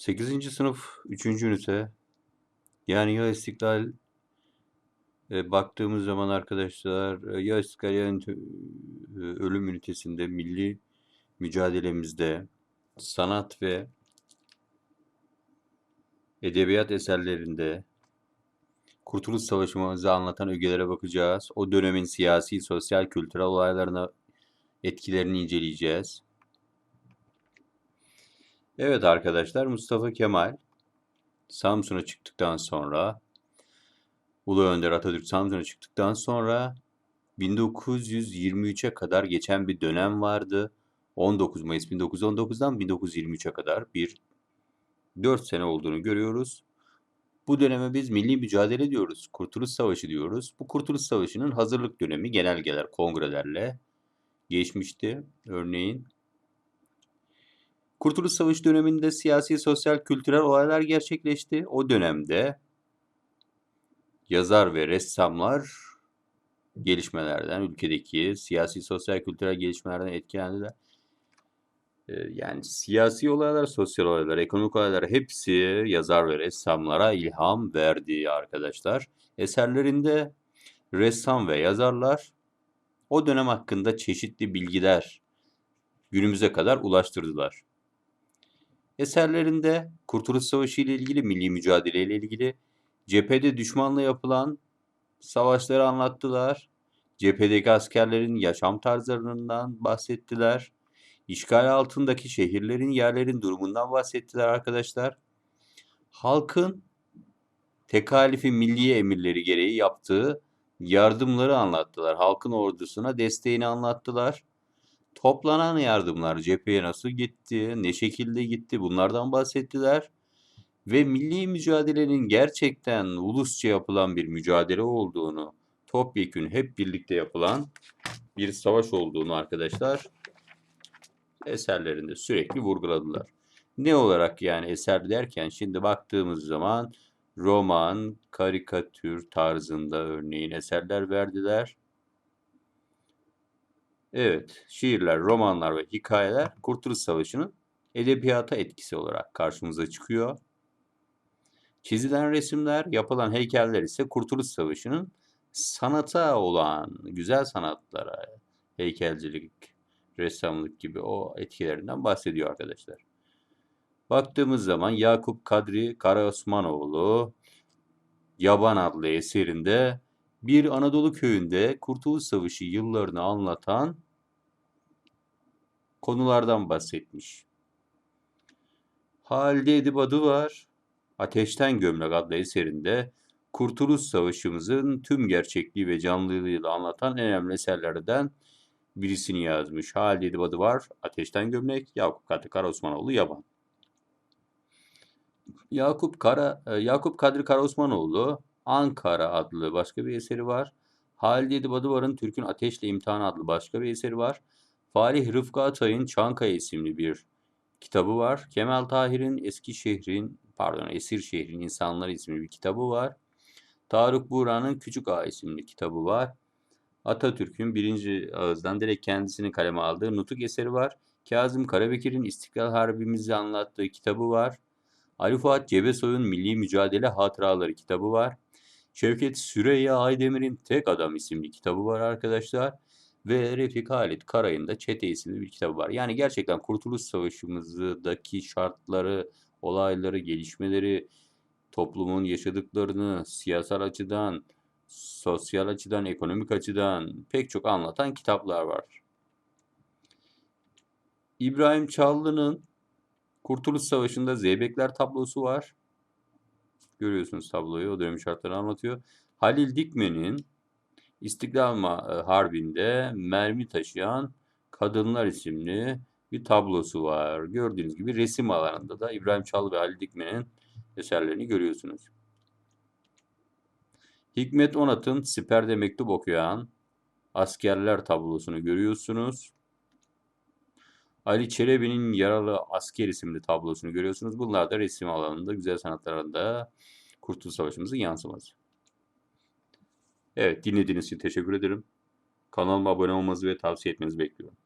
8. sınıf 3. ünite yani ya istiklal e, baktığımız zaman arkadaşlar e, ya istiklal ya ünite- e, ölüm ünitesinde milli mücadelemizde sanat ve edebiyat eserlerinde Kurtuluş Savaşı'mızı anlatan ögelere bakacağız. O dönemin siyasi, sosyal, kültürel olaylarına etkilerini inceleyeceğiz. Evet arkadaşlar Mustafa Kemal Samsun'a çıktıktan sonra Ulu Önder Atatürk Samsun'a çıktıktan sonra 1923'e kadar geçen bir dönem vardı. 19 Mayıs 1919'dan 1923'e kadar bir 4 sene olduğunu görüyoruz. Bu döneme biz milli mücadele diyoruz. Kurtuluş Savaşı diyoruz. Bu Kurtuluş Savaşı'nın hazırlık dönemi genelgeler, kongrelerle geçmişti. Örneğin Kurtuluş Savaşı döneminde siyasi, sosyal, kültürel olaylar gerçekleşti. O dönemde yazar ve ressamlar gelişmelerden, ülkedeki siyasi, sosyal, kültürel gelişmelerden etkilendiler. Ee, Yani siyasi olaylar, sosyal olaylar, ekonomik olaylar hepsi yazar ve ressamlara ilham verdi arkadaşlar. Eserlerinde ressam ve yazarlar o dönem hakkında çeşitli bilgiler günümüze kadar ulaştırdılar. Eserlerinde Kurtuluş Savaşı ile ilgili, milli mücadele ile ilgili cephede düşmanla yapılan savaşları anlattılar. Cephedeki askerlerin yaşam tarzlarından bahsettiler. İşgal altındaki şehirlerin, yerlerin durumundan bahsettiler arkadaşlar. Halkın tekalifi milliye emirleri gereği yaptığı yardımları anlattılar. Halkın ordusuna desteğini anlattılar. Toplanan yardımlar cepheye nasıl gitti, ne şekilde gitti bunlardan bahsettiler. Ve milli mücadelenin gerçekten ulusça yapılan bir mücadele olduğunu, topyekün hep birlikte yapılan bir savaş olduğunu arkadaşlar eserlerinde sürekli vurguladılar. Ne olarak yani eser derken şimdi baktığımız zaman roman, karikatür tarzında örneğin eserler verdiler. Evet, şiirler, romanlar ve hikayeler Kurtuluş Savaşı'nın edebiyata etkisi olarak karşımıza çıkıyor. Çizilen resimler, yapılan heykeller ise Kurtuluş Savaşı'nın sanata olan, güzel sanatlara, heykelcilik, ressamlık gibi o etkilerinden bahsediyor arkadaşlar. Baktığımız zaman Yakup Kadri Karaosmanoğlu Yaban adlı eserinde bir Anadolu köyünde Kurtuluş Savaşı yıllarını anlatan konulardan bahsetmiş. Halide Edip adı var. Ateşten Gömlek adlı eserinde Kurtuluş Savaşımızın tüm gerçekliği ve canlılığıyla anlatan en önemli eserlerden birisini yazmış. Halide Edip adı var. Ateşten Gömlek, Yakup Kadri Karaosmanoğlu Yaban. Yakup Kara e, Yakup Kadri Karaosmanoğlu Ankara adlı başka bir eseri var. Halide Edip Adıvar'ın Türk'ün Ateşle İmtihanı adlı başka bir eseri var. Falih Rıfkı Atay'ın Çankaya isimli bir kitabı var. Kemal Tahir'in Eskişehir'in pardon Esir Şehrin İnsanları isimli bir kitabı var. Tarık Buğra'nın Küçük Ağa isimli kitabı var. Atatürk'ün birinci ağızdan direkt kendisini kaleme aldığı nutuk eseri var. Kazım Karabekir'in İstiklal Harbimizi anlattığı kitabı var. Ali Fuat Cebesoy'un Milli Mücadele Hatıraları kitabı var. Şevket Süreyya Aydemir'in Tek Adam isimli kitabı var arkadaşlar. Ve Refik Halit Karay'ın da Çete isimli bir kitabı var. Yani gerçekten Kurtuluş Savaşımızdaki şartları, olayları, gelişmeleri, toplumun yaşadıklarını siyasal açıdan, sosyal açıdan, ekonomik açıdan pek çok anlatan kitaplar var. İbrahim Çallı'nın Kurtuluş Savaşı'nda Zeybekler tablosu var. Görüyorsunuz tabloyu. O dönem şartlarını anlatıyor. Halil Dikmen'in İstiklal e, Harbi'nde mermi taşıyan kadınlar isimli bir tablosu var. Gördüğünüz gibi resim alanında da İbrahim Çallı ve Halil Dikmen'in eserlerini görüyorsunuz. Hikmet Onat'ın Siper'de mektup okuyan askerler tablosunu görüyorsunuz. Ali Çelebi'nin Yaralı Asker isimli tablosunu görüyorsunuz. Bunlar da resim alanında, güzel sanatlarında Kurtuluş Savaşımızın yansıması. Evet, dinlediğiniz için teşekkür ederim. Kanalıma abone olmanızı ve tavsiye etmenizi bekliyorum.